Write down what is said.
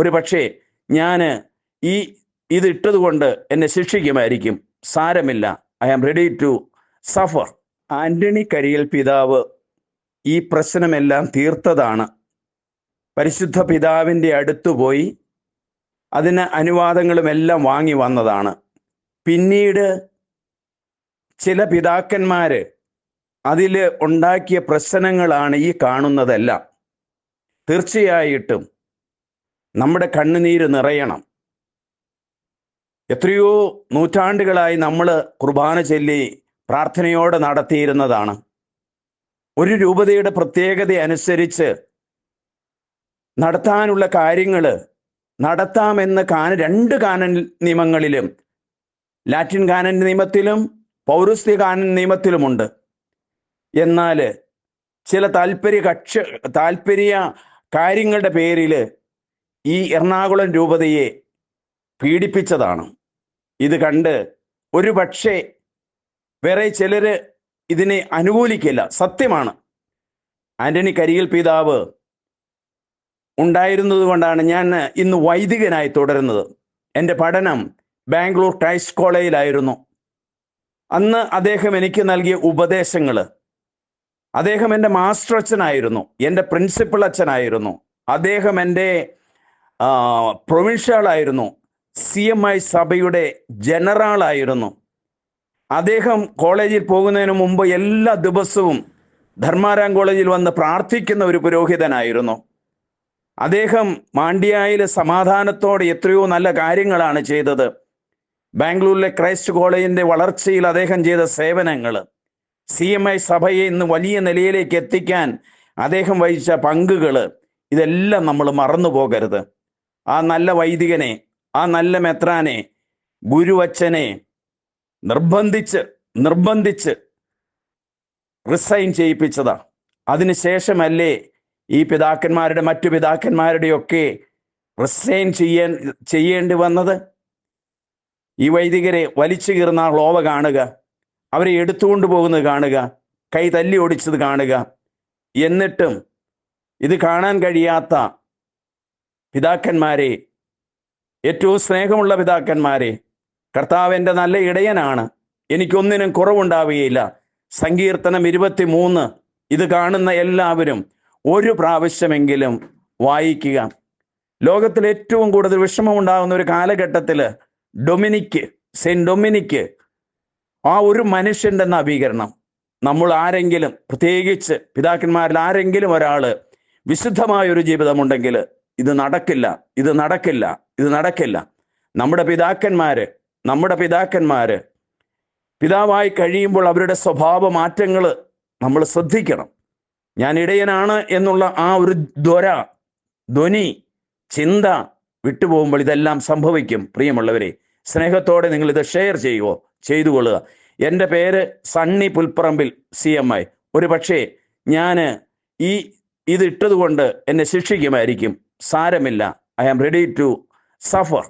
ഒരു പക്ഷേ ഞാൻ ഈ ഇത് ഇട്ടതുകൊണ്ട് എന്നെ ശിക്ഷിക്കുമായിരിക്കും. സാരമില്ല. I am ready to suffer Antony Kariyil പിതാവ് ഈ പ്രശ്നമെല്ലാം തീർത്തതാണ്. പരിശുദ്ധ പിതാവിന്റെ അടുത്ത് പോയി അതിന് അനുവാദങ്ങളും എല്ലാം വാങ്ങി വന്നതാണ്. പിന്നീട് ചില പിതാക്കന്മാർ അതിൽ ഉണ്ടാക്കിയ പ്രശ്നങ്ങളാണ് ഈ കാണുന്നതെല്ലാം. തീർച്ചയായിട്ടും നമ്മുടെ കണ്ണുനീര് നിറയണം. എത്രയോ നൂറ്റാണ്ടുകളായി നമ്മൾ കുർബാന ചൊല്ലി പ്രാർത്ഥനയോടെ നടത്തിയിരുന്നതാണ്. ഒരു രൂപതയുടെ പ്രത്യേകത അനുസരിച്ച് നടത്താനുള്ള കാര്യങ്ങൾ നടത്താമെന്ന് കാന രണ്ട് കാനൻ നിയമങ്ങളിലും ലാറ്റിൻ കാനൻ നിയമത്തിലും പൗരസ്ത്യ കാനൻ നിയമത്തിലുമുണ്ട്. എന്നാൽ ചില താല്പര്യ കക്ഷ താല്പര്യ കാര്യങ്ങളുടെ പേരിൽ ഈ എറണാകുളം രൂപതയെ പീഡിപ്പിച്ചതാണ്. ഇത് കണ്ട് ഒരു പക്ഷേ വേറെ ചിലർ ഇതിനെ അനുകൂലിക്കില്ല. സത്യമാണ്. ആന്റണി കരിയിൽ പിതാവ് ഉണ്ടായിരുന്നത് കൊണ്ടാണ് ഞാൻ ഇന്ന് വൈദികനായി തുടരുന്നത്. എന്റെ പഠനം ബാംഗ്ലൂർ ക്രൈസ്റ്റ് കോളേജിലായിരുന്നു. അന്ന് അദ്ദേഹം എനിക്ക് നൽകിയ ഉപദേശങ്ങൾ അദ്ദേഹം എന്റെ മാസ്റ്റർ അച്ഛനായിരുന്നു. എന്റെ പ്രിൻസിപ്പൽ അച്ഛനായിരുന്നു. അദ്ദേഹം എന്റെ പ്രൊവിൻഷ്യലായിരുന്നു. സി എം ഐ സഭയുടെ ജനറാളായിരുന്നു. അദ്ദേഹം കോളേജിൽ പോകുന്നതിന് മുമ്പ് എല്ലാ ദിവസവും ധർമാരാം കോളേജിൽ വന്ന് പ്രാർത്ഥിക്കുന്ന ഒരു പുരോഹിതനായിരുന്നു. അദ്ദേഹം മാണ്ഡ്യായിലെ സമാധാനത്തോടെ എത്രയോ നല്ല കാര്യങ്ങളാണ് ചെയ്തത്. ബാംഗ്ലൂരിലെ ക്രൈസ്റ്റ് കോളേജിന്റെ വളർച്ചയിൽ അദ്ദേഹം ചെയ്ത സേവനങ്ങൾ സി എം ഐ സഭയെ ഇന്ന് വലിയ നിലയിലേക്ക് എത്തിക്കാൻ അദ്ദേഹം വഹിച്ച പങ്കുകൾ ഇതെല്ലാം നമ്മൾ മറന്നു പോകരുത് ആ നല്ല വൈദികനെ ആ നല്ല മെത്രാനെ ഗുരുവച്ചനെ നിർബന്ധിച്ച് നിർബന്ധിച്ച് റിസൈൻ ചെയ്യിപ്പിച്ചതാ. അതിനുശേഷമല്ലേ ഈ പിതാക്കന്മാരുടെ മറ്റു പിതാക്കന്മാരുടെയൊക്കെ റിസൈൻ ചെയ്യാൻ ചെയ്യേണ്ടി വന്നത്? ഈ വൈദികരെ വലിച്ചു കീറുന്ന ലോവ കാണുക അവരെ എടുത്തുകൊണ്ട് പോകുന്നത് കാണുക കൈ തല്ലി ഓടിച്ചത് കാണുക എന്നിട്ടും ഇത് കാണാൻ കഴിയാത്ത പിതാക്കന്മാരെ ഏറ്റവും സ്നേഹമുള്ള പിതാക്കന്മാരെ കർത്താവ് എന്റെ നല്ല ഇടയനാണ്. എനിക്കൊന്നിനും കുറവുണ്ടാവുകയില്ല. സങ്കീർത്തനം ഇരുപത്തി മൂന്ന് ഇത് കാണുന്ന എല്ലാവരും ഒരു പ്രാവശ്യമെങ്കിലും വായിക്കുക. ലോകത്തിൽ ഏറ്റവും കൂടുതൽ വിഷമമുണ്ടാകുന്ന ഒരു കാലഘട്ടത്തിൽ ഡൊമിനിക്ക് സെയിന്റ് ഡൊമിനിക്ക് ആ ഒരു മനുഷ്യന്റെ നവീകരണം. നമ്മൾ ആരെങ്കിലും പ്രത്യേകിച്ച് പിതാക്കന്മാരിൽ ആരെങ്കിലും ഒരാൾ വിശുദ്ധമായ ഒരു ജീവിതമുണ്ടെങ്കിൽ ഇത് നടക്കില്ല ഇത് നടക്കില്ല ഇത് നടക്കില്ല. നമ്മുടെ പിതാക്കന്മാര് നമ്മുടെ പിതാക്കന്മാര് പിതാവായി കഴിയുമ്പോൾ അവരുടെ സ്വഭാവ മാറ്റങ്ങൾ നമ്മൾ ശ്രദ്ധിക്കണം. ഞാൻ ഇടയനാണ് എന്നുള്ള ആ ഒരു ധ്വര ധ്വനി ചിന്ത വിട്ടുപോകുമ്പോൾ ഇതെല്ലാം സംഭവിക്കും. പ്രിയമുള്ളവരെ സ്നേഹത്തോടെ നിങ്ങൾ ഇത് ഷെയർ ചെയ്യുവോ? ചെയ്തു കൊള്ളുക. എന്റെ പേര് Sunny Pulpparambil C M I ഒരു പക്ഷേ ഞാൻ ഈ ഇത് ഇട്ടതുകൊണ്ട് എന്നെ ശിക്ഷിക്കുമായിരിക്കും. സാരമില്ല. I am ready to suffer